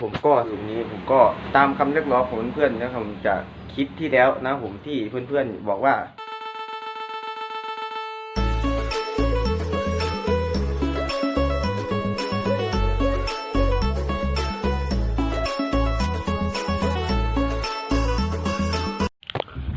ผมก็สุดนี้ผมก็ตามคำเรียกร้องของเพื่อนๆนะครับผมจากคลิปที่แล้วนะผมที่เพื่อนๆบอกว่า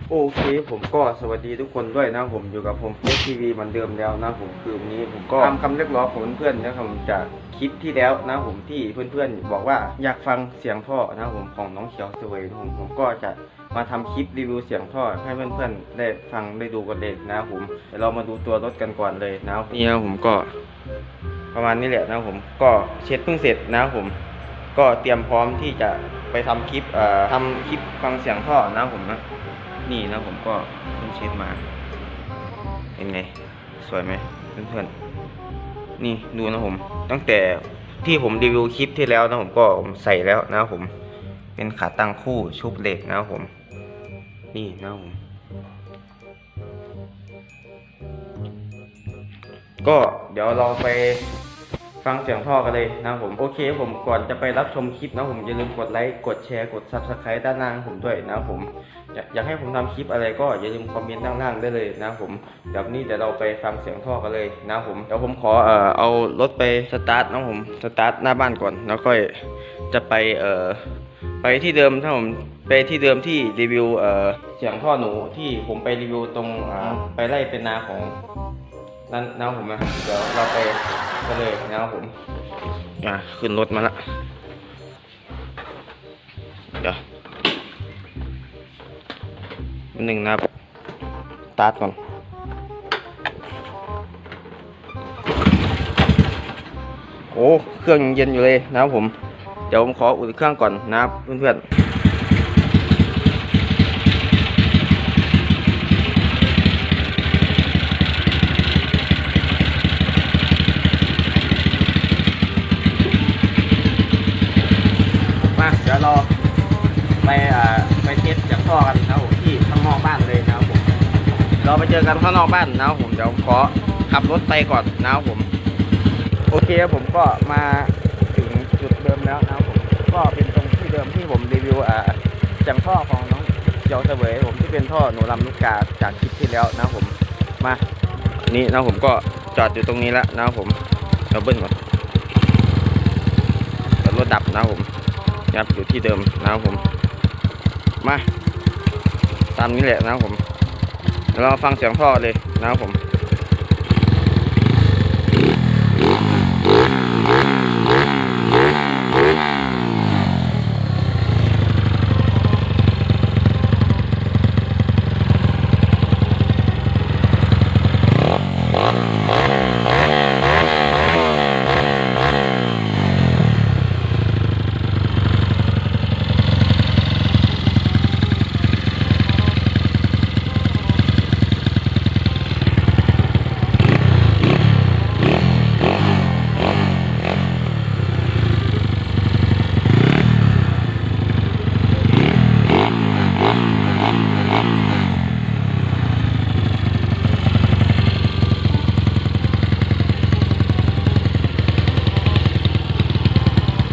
โอเคผมก็สวัสดีทุกคนด้วยนะผมอยู่กับผมเฟสทีวีเหมือนเดิมแล้วนะผมคือวันนี้ผมก็ตามคำเรียกร้องของเพื่อนๆนะครับผมจาก คลิปที่แล้วนะผมที่เพื่อนๆ บอกว่าอยากฟังเสียงท่อนะผมของน้องเขียวสวยนะผมผมก็จะมาทำคลิปรีวิวเสียงท่อให้เพื่อนๆได้ฟังได้ดูกันเลยนะผมเดี๋ยวเรามาดูตัวรถกันก่อนเลยนะนี่นะผมก็ประมาณนี้แหละนะผมก็เช็ดเพิ่งเสร็จนะผมก็เตรียมพร้อมที่จะไปทำคลิปเอ่อทำคลิปฟังเสียงท่อนะผมนะนี่นะผมก็เพิ่งเช็ดมาเป็นไงสวยไหมเพื่อนๆ นี่ดูนะผม ตั้งแต่ที่ผมรีวิวคลิปที่แล้วนะผมก็ใส่แล้วนะผม เป็นขาตั้งคู่ชุบเหล็กนะผม นี่นะผม ก็เดี๋ยวเราไป ฟังเสียงท่อกันเลยนะผมโอเค ผมก่อนจะไปรับชมคลิปนะผมอย่าลืมกดไลค์กดแชร์กด subscribe ด้านล่างผมด้วยนะผมอยากให้ผมทำคลิปอะไรก็อย่าลืมคอมเมนต์ด้านล่างได้เลยนะผมเดี๋ยวนี้เดี๋ยวเราไปฟังเสียงท่อกันเลยนะผมเดี๋ยวผมขอเอ่อเอารถไปสตาร์ทนะผมสตาร์ทหน้าบ้านก่อนแล้วค่อยจะไปเอ่อไปที่เดิมถ้าผมไปที่เดิมที่รีวิวเอ่อเสียงท่อหนูที่ผมไปรีวิวตรงอ่าไปไล่เป็นนาของ นั่นนะครับผมนะเดี๋ยวเราไปกันเลยนะครับผมอะขึ้นรถมาละเดี๋ยวหนึ่งนะครับตาร์ทก่อนโอ้เครื่องยังเย็นอยู่เลยนะครับผม เดี๋ยวผมขออุ่นเครื่องก่อนนะครับเพื่อนๆ มาเดี๋ยวเราไปอ่าไปเท่อกันนะครับผมที่ข้างนอกบ้านเลยนะครับผมเราไปเจอกันข้างนอกบ้านนะครับผมเดี๋ยวขอขับรถไปก่อนนะครับผม โอเคครับผมก็มาถึงจุดเดิมแล้วนะครับผมก็เป็นตรงที่เดิมที่ผมรีวิวอ่าจากท่อของน้องเจียวเสวยผมที่เป็นท่อหนูลำลูกกาจากคลิปที่แล้วนะครับผมมานี่นะผมก็จอดอยู่ตรงนี้แล้วนะครับผมเราเบิ้ลก่อนรถดับนะครับผมครับอยู่ที่เดิมนะครับผมมา ตามนี้แหละนะครับผมเดี๋ยวเราฟังเสียงพ่อเลยนะครับผม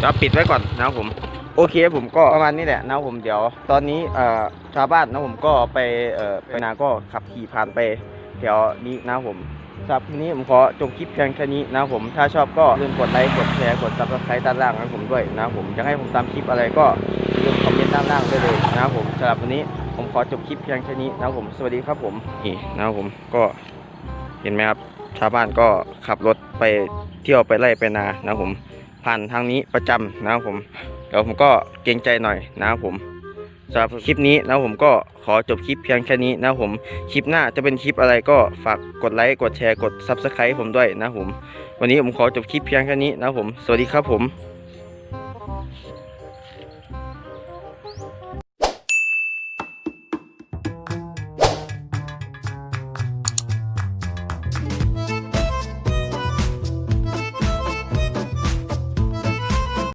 เดี๋ยวปิดไว้ก่อนนะครับผมโอเคผมก็ประมาณนี้แหละนะผมเดี๋ยว ตอนนี้เอ่อชาวบ้านนะผมก็ไปเอ่อไปนาก็ขับขี่ผ่านไปแถวนี้นะผมสำหรับทีนี้ผมขอจบคลิปเพียงแค่นี้นะผมถ้าชอบก็อย่าลืมกดไลค์กดแชร์กดซับสไครต์ด้านล่างให้ผมด้วยนะผมอยากให้ผมตามคลิปอะไรก็อย่าลืมคอมเมนต์ด้านล่างได้เลยนะผมสำหรับวันนี้ผมขอจบคลิปเพียงแค่นี้นะผมสวัสดีครับผมนี่นะผมก็เห็นไหมครับชาวบ้านก็ขับรถไปเที่ยวไปไล่ไปนานะผม ผ่านทางนี้ประจำนะครับผมเดี๋ยวผมก็เกรงใจหน่อยนะครับผมสำหรับคลิปนี้นะผมก็ขอจบคลิปเพียงแค่นี้นะครับผมคลิปหน้าจะเป็นคลิปอะไรก็ฝากกดไลค์กดแชร์กด Subscribe ผมด้วยนะครับผม วันนี้ผมขอจบคลิปเพียงแค่นี้นะครับผม สวัสดีครับผม